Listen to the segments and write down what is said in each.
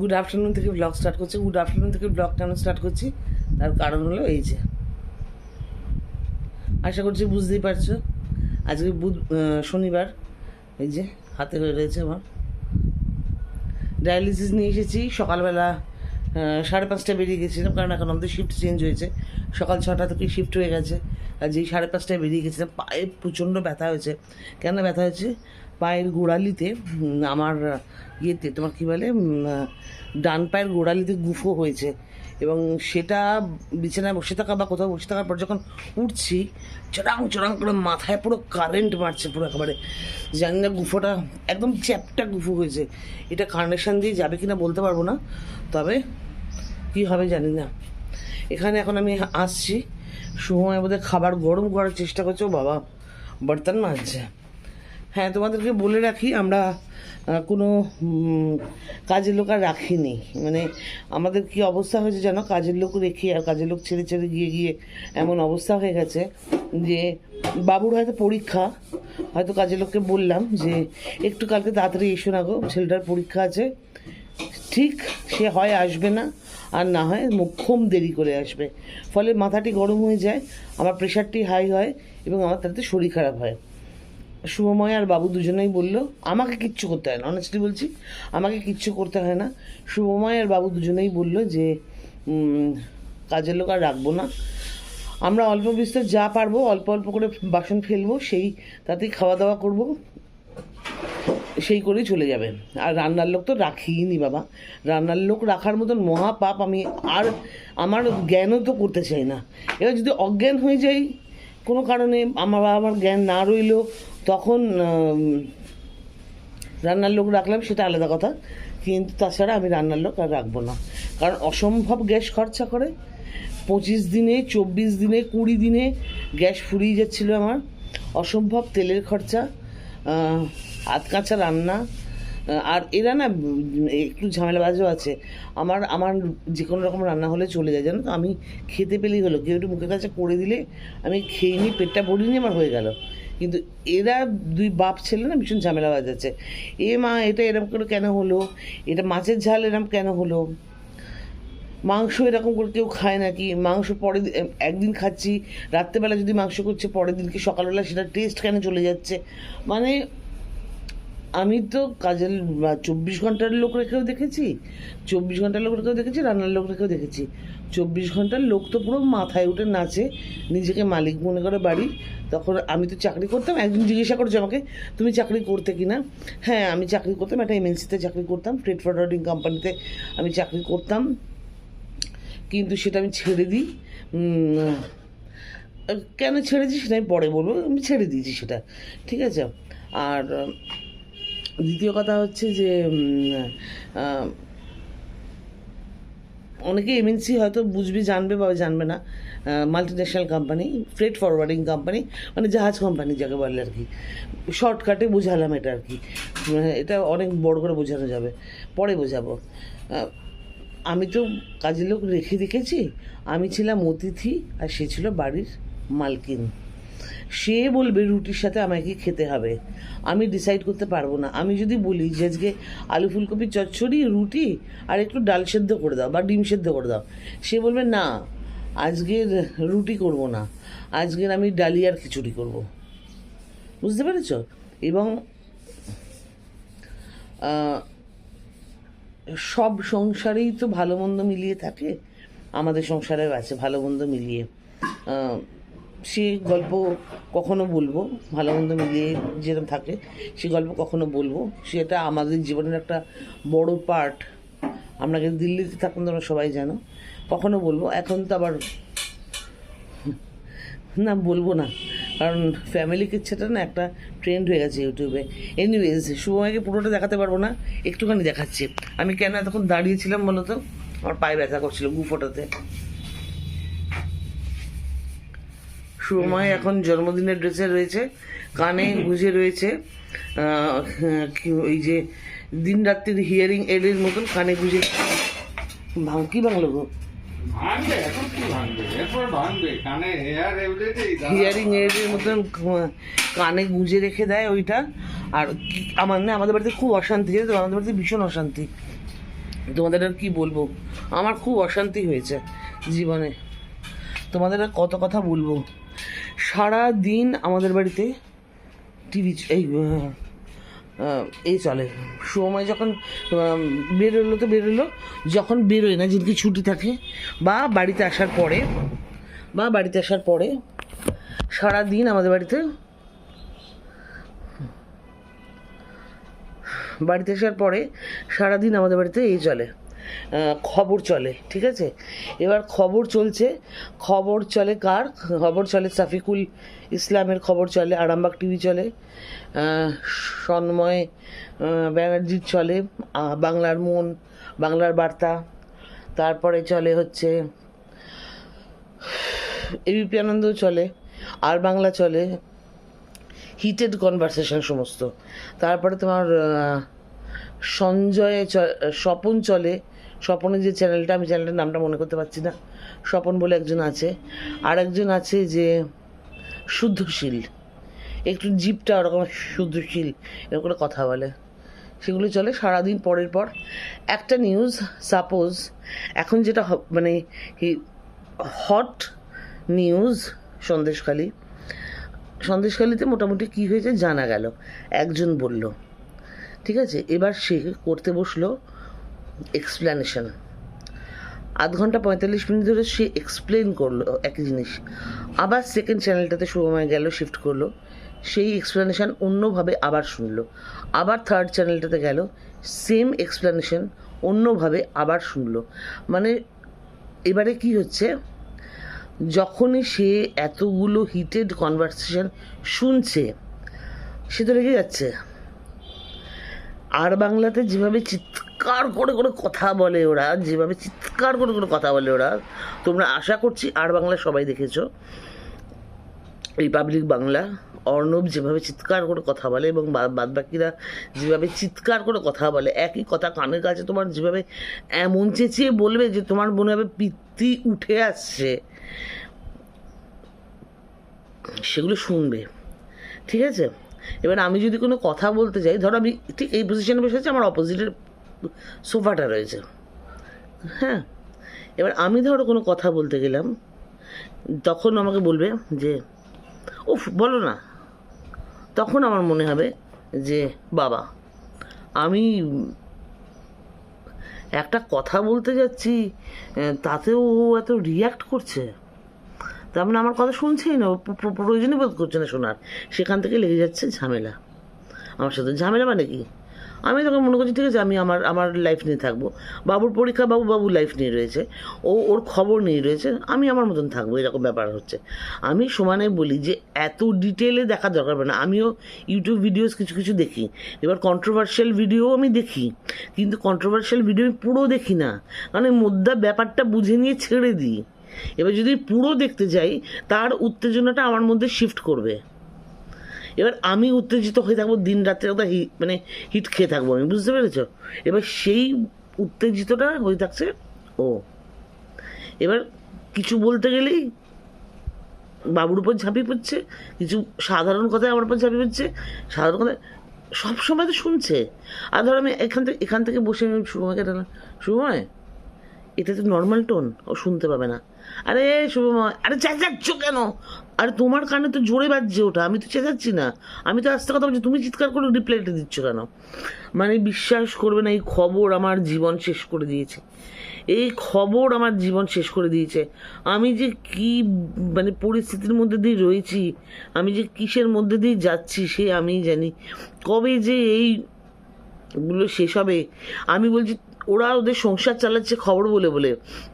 Good afternoon থেকে blog start করছি। Good afternoon থেকে ব্লগ কেন স্টার্ট করছি? তার কারণ হলো এই যে। আশা করছি বুঝতেই পারছ। আজকে বুধ শনিবার। এই যে, হাতে হয়ে রয়েছে আমার। ডায়ালিসিস নিয়ে এসেছি। সকালবেলা সাড়ে পাঁচটায় বেরিয়ে গেছিলাম, কারণ এখন আমাদের শিফট চেঞ্জ হয়েছে। সকাল ছটা থেকে শিফট হয়ে গেছে। যেই সাড়ে পাঁচটায় বেরিয়ে গেছিলাম, পায়ে প্রচণ্ড ব্যথা হয়েছে। কেন ব্যথা হয়েছে? পায়ের গোড়ালিতে আমার ইয়েতে, তোমার কী বলে ডান পায়ের গোড়ালিতে গুফো হয়েছে। এবং সেটা বিছানায় বসে থাকা বা কোথাও বসে থাকার পর যখন উঠছি, চড়াং চড়াং করে মাথায় পুরো কারেন্ট মারছে, পুরো একেবারে। জানি না গুফোটা, একদম চ্যাপটা গুফো হয়েছে। এটা কানেকশান দিয়ে যাবে কিনা বলতে পারব না, তবে কী হবে জানি না। এখানে এখন আমি আসছি। সময় বোধহয় খাবার গরম করার চেষ্টা করছ, বাবা। বর্তন মাজছে হ্যাঁ তোমাদেরকে বলে রাখি, আমরা কোনো কাজের লোক আর রাখিনি। মানে আমাদের কি অবস্থা হয়েছে জানো? কাজের লোক রেখে আর কাজের লোক ছেড়ে ছেড়ে গিয়ে গিয়ে এমন অবস্থা হয়ে গেছে যে, বাবুর হয়তো পরীক্ষা। হয়তো কাজের লোককে বললাম যে, একটু কালকে তাড়াতাড়ি এসো না গো, ছেলেটার পরীক্ষা আছে। ঠিক, সে হয়, আসবে না। আর না হয় মোক্ষম দেরি করে আসবে। ফলে মাথাটি গরম হয়ে যায়, আমার প্রেশারটি হাই হয় এবং আমার তাতে শরীর খারাপ হয়। শুভময় আর বাবু দুজনেই বলল, আমাকে কিচ্ছু করতে হয় না। অনেস্টলি বলছি, আমাকে কিচ্ছু করতে হয় না। শুভময় আর বাবু দুজনেই বলল যে কাজের লোক আর রাখব না। আমরা অল্প বিস্তর যা পারব, অল্প অল্প করে বাসন ফেলব, সেই তাতেই খাওয়া দাওয়া করব। সেই করেই চলে যাবে। আর রান্নার লোক তো রাখিই নি বাবা। রান্নার লোক রাখার মতন মহাপাপ আমি আর আমার জ্ঞানও তো করতে চাই না। এবার যদি অজ্ঞান হয়ে যাই, কোনো কারণে আমার আমার জ্ঞান না রইল, তখন রান্নার লোক রাখলাম সেটা আলাদা কথা। কিন্তু তাছাড়া আমি রান্নার লোক আর রাখব না। কারণ অসম্ভব গ্যাস খরচা করে। পঁচিশ দিনে, চব্বিশ দিনে, কুড়ি দিনে গ্যাস ফুরিয়ে যাচ্ছিল আমার। অসম্ভব তেলের খরচা। হাত কাঁচা রান্না আর এরা না একটু ঝামেলাবাজও আছে। আমার আমার যে কোনো রকম রান্না হলে চলে যায়, জানো তো? আমি খেতে পেলেই হলো। কেউ একটু মুখের কাছে করে দিলে আমি খেয়ে নিই পেটটা ভরিয়ে নিই আমার হয়ে গেল। কিন্তু এরা দুই বাপ ছেলে না, ভীষণ ঝামেলা বাজাচ্ছে এ মা, এটা এরকম করে কেন হলো? এটা মাছের ঝাল এরকম কেন হলো? মাংস এরকম করে কেউ খায় নাকি? মাংস পরে একদিন খাচ্ছি, রাত্রেবেলা যদি মাংস করছে, পরের দিনকে সকালবেলা সেটা টেস্ট কেন চলে যাচ্ছে? মানে আমি তো কাজের চব্বিশ ঘণ্টার লোক রেখেও দেখেছি? চব্বিশ ঘণ্টার লোক রেখেও দেখেছি? রান্নার লোক রেখেও দেখেছি? চব্বিশ ঘণ্টার লোক তো পুরো মাথায় উঠে নাচে, নিজেকে মালিক মনে করে বাড়ি তখন আমি তো চাকরি করতাম একদিন জিজ্ঞাসা করছে আমাকে, তুমি চাকরি করতে কি না হ্যাঁ আমি চাকরি করতাম, একটা এমএনসিতে চাকরি করতাম ফ্রেড ফরওয়ার্ডিং কোম্পানিতে আমি চাকরি করতাম। কিন্তু সেটা আমি ছেড়ে দিই। কেন ছেড়েছি সেটা আমি পরে বলব, আমি ছেড়ে দিয়েছি সেটা, ঠিক আছে? আর দ্বিতীয় কথা হচ্ছে যে অনেকে এমএনসি হয়তো বুঝবে, জানবে বা জানবে না। Multinational company freight forwarding company মানে জাহাজ কোম্পানি যাকে বলে আর কি। শর্টকাটে বোঝালাম এটা আর কি। এটা অনেক বড় করে বোঝানো যাবে। পরে বোঝাবো। আমি তো কাজের লোক রেখে দেখেছি। আমি ছিলাম অতিথি আর সে ছিল বাড়ির মালকিন। সে বলবে রুটির সাথে আমাকে খেতে হবে। আমি ডিসাইড করতে পারব না। আমি যদি বলি যে আজকে আলু ফুলকপি চচ্চড়ি, রুটি আর একটু ডাল সেদ্ধ করে দাও বা ডিম সেদ্ধ করে দাও, সে বলবে না, আজকের রুটি করব না। আজকের আমি ডালিয়ার খিচুড়ি করব। বুঝতে পেরেছ? এবং সব সংসারেই তো ভালো মন্দ মিলিয়ে থাকে। আমাদের সংসারেও আছে ভালো মন্দ মিলিয়ে। সে গল্প কখনো বলব, ভালো মন্দ মিলিয়ে যেরকম থাকে, সে গল্প কখনো বলব। সেটা আমাদের জীবনের একটা বড় পার্ট আমরা কিন্তু দিল্লিতে থাকুন, তোমরা সবাই জানো। কখনো বলব, এখন তো আবার না, বলব না। কারণ ফ্যামিলিকে কিচ্ছাটা না, একটা ট্রেন্ড হয়ে গেছে ইউটিউবে এনিওয়েজ শুভময়কে পুরোটা দেখাতে পারব না একটুখানি দেখাচ্ছি। আমি কেন এতক্ষণ দাঁড়িয়েছিলাম বলো তো? আমার পায়ে ব্যথা করছিল গুফোটাতে শুভময় এখন জন্মদিনের ড্রেসে রয়েছে কানে গুঁজে রয়েছে ওই যে দিন রাত্রির হিয়ারিং এডের মতন কানে গুঁজে। ভাঙ কি ভাঙলো গো? হেয়ার এডের মতন কানে গুঁজে রেখে দেয় ওইটা। আর আমার না, আমাদের বাড়িতে খুব অশান্তি, জানো আমাদের বাড়িতে ভীষণ অশান্তি। তোমাদের আর কি বলব? আমার খুব অশান্তি হয়েছে জীবনে। তোমাদের আর কত কথা বলব? সারা দিন আমাদের বাড়িতে টিভি এই এই চলে। সময় যখন বেরোলো তো বেরোলো, যখন বেরোয় না যেদিকে ছুটি থাকে, বা বাড়িতে আসার পরে, বা বাড়িতে আসার পরে সারা দিন আমাদের বাড়িতে বাড়িতে আসার পরে সারাদিন আমাদের বাড়িতে এই চলে। খবর চলে, ঠিক আছে? এবার খবর চলছে। খবর চলে কার? খবর চলে সাফিকুল ইসলামের খবর চলে, আরামবাগ টিভি চলে সন্ময় ব্যানার্জির চলে বাংলার মন, বাংলার বার্তা। তারপরে চলে হচ্ছে এবিপি আনন্দ চলে, আর বাংলা চলে হিটেড কনভারসেশন সমস্ত। তারপরে তোমার সঞ্জয় স্বপন চলে। স্বপনের যে চ্যানেলটা, আমি চ্যানেলটার নামটা মনে করতে পারছি না। স্বপন বলে একজন আছে। আর একজন আছে যে শুদ্ধশীল। একটু জিপটা ওরকম শুদ্ধশীল। এরকম করে কথা বলে। সেগুলো চলে সারাদিন পরের পর। একটা নিউজ সাপোজ এখন যেটা মানে হট নিউজ সন্দেশখালী। সন্দেশখালিতে মোটামুটি কি হয়েছে জানা গেল। একজন বলল, ঠিক আছে, এবার সে করতে বসল এক্সপ্লেনেশন আধ ঘণ্টা পঁয়তাল্লিশ মিনিট ধরে সে এক্সপ্লেন করল একই জিনিস। আবার সেকেন্ড চ্যানেলটাতে সময় গেল শিফট করল। সেই এক্সপ্লেনেশন অন্যভাবে আবার শুনলো। আবার থার্ড চ্যানেলটাতে গেল সেম এক্সপ্লেনেশন অন্যভাবে আবার শুনলো। মানে এবারে কি হচ্ছে যখনই সে এতগুলো হিটেড কনভারসেশন শুনছে, সে তো রেগে যাচ্ছে। আর বাংলাতে যেভাবে চিৎকার করে করে কথা বলে ওরা, যেভাবে চিৎকার করে করে কথা বলে ওরা, তোমরা আশা করছি আর বাংলা সবাই দেখেছ। রিপাবলিক বাংলা, অর্ণব যেভাবে চিৎকার করে কথা বলে এবং বাদবাকিরা যেভাবে চিৎকার করে কথা বলে, একই কথা কানের কাছে তোমার যেভাবে এমন চেঁচিয়ে বলবে যে তোমার মনে হবে পিত্তি উঠে আসছে। সেগুলো শুনবে। ঠিক আছে? এবার আমি যদি কোনো কথা বলতে যাই, ধরো আমি ঠিক এই পজিশনে বসে আছি, আমার অপোজিটের সোফাটা রয়েছে। হ্যাঁ? এবার আমি ধরো কোনো কথা বলতে গেলাম, তখন আমাকে বলবে যে, উফ, বলো না। তখন আমার মনে হবে যে, বাবা, আমি একটা কথা বলতে যাচ্ছি তাতেও এত রিয়াক্ট করছে? তার মানে আমার কথা শুনছেই না প্রয়োজনই বোধ করছে না শোনার। সেখান থেকে লেগে যাচ্ছে ঝামেলা। আমার সাথে ঝামেলা মানে কি? আমি তখন মনে করছি, ঠিক আছে, আমি আমার আমার লাইফ নিয়ে থাকব। বাবুর পরীক্ষা বাবু বাবু লাইফ নিয়ে রয়েছে। ও, ওর খবর নিয়ে রয়েছে। আমি আমার মতন থাকব, এরকম ব্যাপার হচ্ছে। আমি সমানে বলি যে, এত ডিটেলে দেখা দরকার পড়ে না। আমিও ইউটিউব ভিডিওস কিছু কিছু দেখি। এবার কন্ট্রোভার্সিয়াল ভিডিও আমি দেখি। কিন্তু কন্ট্রোভার্সিয়াল ভিডিও আমি পুরো দেখি না। মানে মুদ্রা ব্যাপারটা বুঝে নিয়ে ছেড়ে দিই। এবার যদি পুরো দেখতে যাই, তার উত্তেজনাটা আমার মধ্যে শিফট করবে। এবার আমি উত্তেজিত হয়ে থাকব, দিন রাত্রে হি মানে হিট খেয়ে থাকব আমি, বুঝতে পেরেছ? এবার সেই উত্তেজিতটা হয়ে থাকছে ও। এবার কিছু বলতে গেলেই বাবুর উপর ঝাঁপিয়ে পড়ছে, কিছু সাধারণ কথায় আমার উপর ঝাঁপিয়ে পড়ছে, সাধারণ কথায় সব সময় তো শুনছে। আর ধর আমি এখান থেকে এখান থেকে বসে আমি শুভমাকে ডাকলাম শুভময় এটা তো নর্মাল টোন ও শুনতে পাবে না। আরে শুভময় আরে চেঁচাচ্ছ কেন? আরে তোমার কানে তো জোরে বাজছে ওটা, আমি তো চেঁচাচ্ছি না। আমি তো আস্তে কথা বলছি, তুমি চিৎকার করে রিপ্লাইটা দিচ্ছ কেন? মানে বিশ্বাস করবে না, এই খবর আমার জীবন শেষ করে দিয়েছে। এই খবর আমার জীবন শেষ করে দিয়েছে। আমি যে কি মানে পরিস্থিতির মধ্যে দিয়ে রয়েছি, আমি যে কিসের মধ্যে দিয়ে যাচ্ছি, সে আমি জানি। কবে যে এই শেষ হবে, আমি বলছি ওরা ওদের সংসার চালাচ্ছে খবর বলে বলে।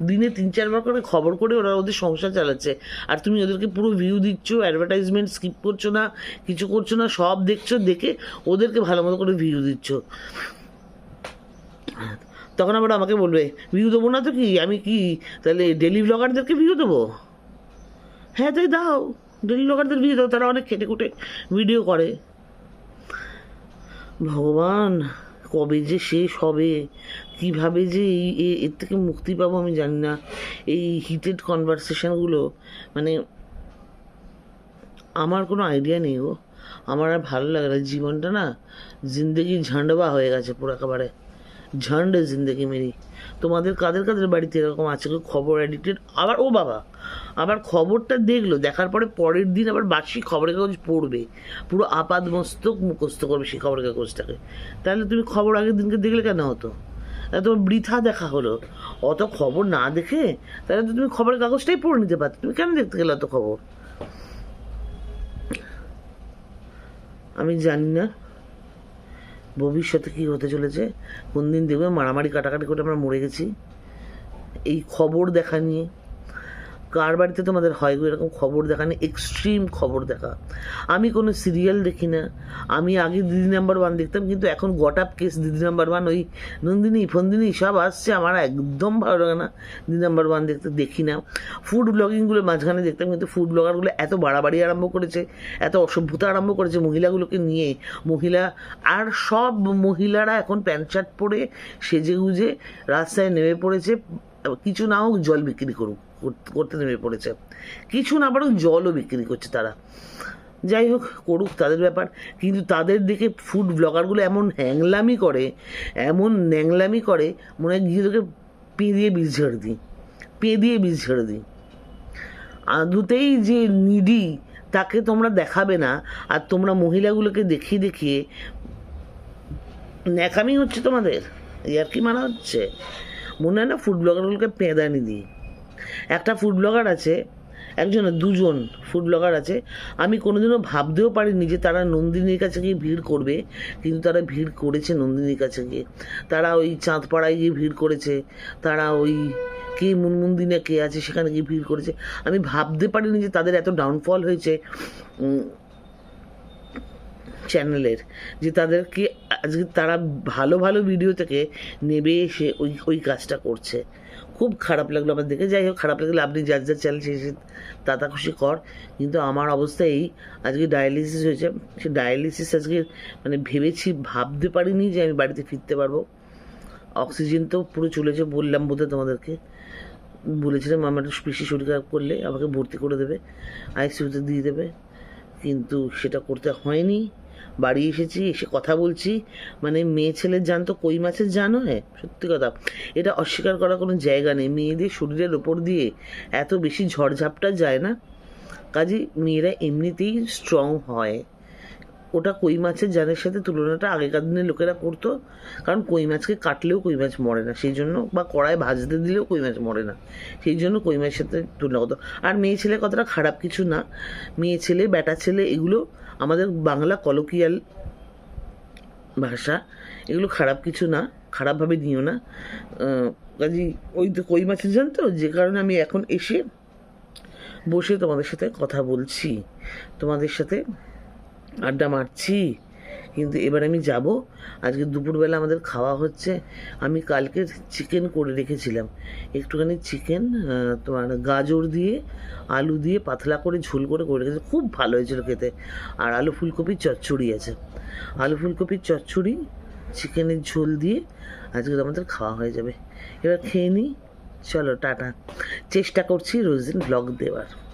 দিনে তিন চারবার করে খবর করে ওরা ওদের সংসার চালাচ্ছে। আর তুমি ওদেরকে পুরো ভিউ দিচ্ছ অ্যাডভার্টাইজমেন্ট স্কিপ করছ না, কিছু করছ না, সব দেখছ, দেখে ওদেরকে ভালো মতো করে ভিউ দিচ্ছ। তখন আবার আমাকে বলবে ভিউ দেবো না তো কি? আমি কি? তাহলে ডেলি ব্লগারদেরকে ভিউ দেবো? হ্যাঁ তাই দাও। ডেলি ব্লগারদের ভিউ দাও, তারা অনেক খেটে খুটে ভিডিও করে। ভগবান, কবে যে শেষ হবে? কীভাবে যে এই এর থেকে মুক্তি পাবো আমি জানি না। এই হিটেড কনভারসেশনগুলো মানে আমার কোনো আইডিয়া নেই গো। আমার আর ভালো লাগে না। জীবনটা না জিন্দগি ঝান্ডবা হয়ে গেছে পুরো একেবারে। ঝন্ড জিন্দগি মেরি। তোমাদের কাদের কাদের বাড়িতে এরকম আছে খবর এডিটেড আবার, ও বাবা, আবার খবরটা দেখল, দেখার পরে পরের দিন আবার বাসি খবরের কাগজ পড়বে। পুরো আপাদ মস্তক মুখস্থ করবে সেই খবরের কাগজটাকে তাহলে তুমি খবর আগের দিনকে দেখলে কেন হতো? তাহলে তোমার বৃথা দেখা হলো। অত খবর না দেখে তাহলে তো তুমি খবরের কাগজটাই পড়ে নিতে পারতো। তুমি কেন দেখতে গেলে অত খবর? আমি জানি না। ভবিষ্যতে কি হতে চলেছে? কোন দিন দেখবে মারামারি কাটাকাটি করে আমরা মরে গেছি। এই খবর দেখা নিয়ে কার বাড়িতে তোমাদের হয় এরকম খবর দেখা? নিয়ে এক্সট্রিম খবর দেখা। আমি কোনো সিরিয়াল দেখি না। আমি আগে দিদি নাম্বার ওয়ান দেখতাম, কিন্তু এখন গট আপ কেস দিদি নাম্বার ওয়ান ওই নন্দিনী, ফন্দিনী সব আসছে। আমার একদম ভালো লাগে না দিদি নাম্বার ওয়ান দেখতে, দেখি না। ফুড ব্লগিংগুলো মাঝখানে দেখতাম, কিন্তু ফুড ব্লগারগুলো এত বাড়াবাড়ি আরম্ভ করেছে, এত অসভ্যতা আরম্ভ করেছে মহিলাগুলোকে নিয়ে। মহিলা, আর সব মহিলারা এখন প্যান্ট শার্ট পরে সেজে গুজে রাস্তায় নেমে পড়েছে। কিছু না হোক জল বিক্রি করুক, কর- করতে নেমে পড়েছে। কিছু না পারুক জলও বিক্রি করছে তারা। যাই হোক, করুক তাদের ব্যাপার। কিন্তু তাদের দেখে ফুড ব্লগারগুলো এমন হ্যাংলামি করে, এমন ন্যাংলামি করে, মনে হয় গিয়ে তোকে দিয়ে বীজ ঝেড়ে দিই। পে দিয়ে বীজ ঝেড়ে দিই। আদুতেই যে নিডি তাকে তোমরা দেখাবে না। আর তোমরা মহিলাগুলোকে দেখিয়ে দেখিয়ে, ন্যাকামি হচ্ছে তোমাদের। ইয়ার কি মানা হচ্ছে? মনে হয় না ফুড ব্লগারগুলোকে পেঁদানি দিই। একটা ফুড ব্লগার আছে, একজন, দুজন ফুড ব্লগার আছে, আমি কোনোদিনও ভাবতেও পারিনি যে তারা নন্দিনীর কাছে গিয়ে ভিড় করবে, কিন্তু তারা ভিড় করেছে নন্দিনীর কাছে গিয়ে। তারা ওই চাঁদপাড়ায় গিয়ে ভিড় করেছে, তারা ওই কে মুনমুন্দিনা কে আছে সেখানে গিয়ে ভিড় করেছে। আমি ভাবতে পারিনি যে তাদের এত ডাউনফল হয়েছে। চ্যানেলের যে তাদেরকে আজকে তারা ভালো ভালো ভিডিও থেকে নেবে এসে ওই ওই কাজটা করছে। খুব খারাপ লাগল আমার দেখে। যাই হোক, খারাপ লাগলে আপনি যার যার চ্যানেল সে তাতা খুশি কর। কিন্তু আমার অবস্থা এই, আজকে ডায়ালিসিস হয়েছে। সে ডায়ালিসিস আজকে মানে ভেবেছি, ভাবতে পারিনি যে আমি বাড়িতে ফিরতে পারব। অক্সিজেন তো পুরো চলেছে বললাম বোধহয় তোমাদেরকে। বলেছিলাম আমার একটু বেশি শরীর খারাপ করলে আমাকে ভর্তি করে দেবে। আইসিউতে দিয়ে দেবে। কিন্তু সেটা করতে হয়নি। বাড়ি এসেছি, এসে কথা বলছি। মানে মেয়ে ছেলের জান তো কই মাছের জান হয়? সত্যি কথা। এটা অস্বীকার করার কোনো জায়গা নেই। মেয়েদের শরীরের ওপর দিয়ে এত বেশি ঝড়ঝাপটা যায় না। কাজে মেয়েরা এমনিতেই স্ট্রং হয়। ওটা কই মাছের জানের সাথে তুলনাটা আগেকার দিনের লোকেরা করতো। কারণ কই মাছকে কাটলেও কই মাছ মরে না। সেই জন্য বা কড়ায় ভাজতে দিলেও কই মাছ মরে না। সেই জন্য কই মাছের সাথে তুলনা করতো। আর মেয়ে ছেলে কথাটা খারাপ কিছু না। মেয়ে ছেলে বেটা ছেলে এগুলো আমাদের বাংলা কলোকিয়াল ভাষা, এগুলো খারাপ কিছু না, খারাপভাবে নিও না। কাজী ওই তো কই মাছের জান তো? যে কারণে আমি এখন এসে বসে তোমাদের সাথে কথা বলছি। তোমাদের সাথে আড্ডা মারছি। কিন্তু এবার আমি যাব। আজকে দুপুরবেলা আমাদের খাওয়া হচ্ছে। আমি কালকে চিকেন করে রেখেছিলাম। একটুখানি চিকেন তোমার গাজর দিয়ে, আলু দিয়ে পাতলা করে ঝোল করে করে রেখেছি। খুব ভালো হয়েছিল খেতে। আর আলু ফুলকপির চচ্চড়ি আছে। আলু ফুলকপির চচ্চড়ি চিকেনের ঝোল দিয়ে আজকে আমাদের খাওয়া হয়ে যাবে। এবার খেয়ে নিই চলো, টাটা। চেষ্টা করছি রোজ দিন ব্লগ দেওয়ার।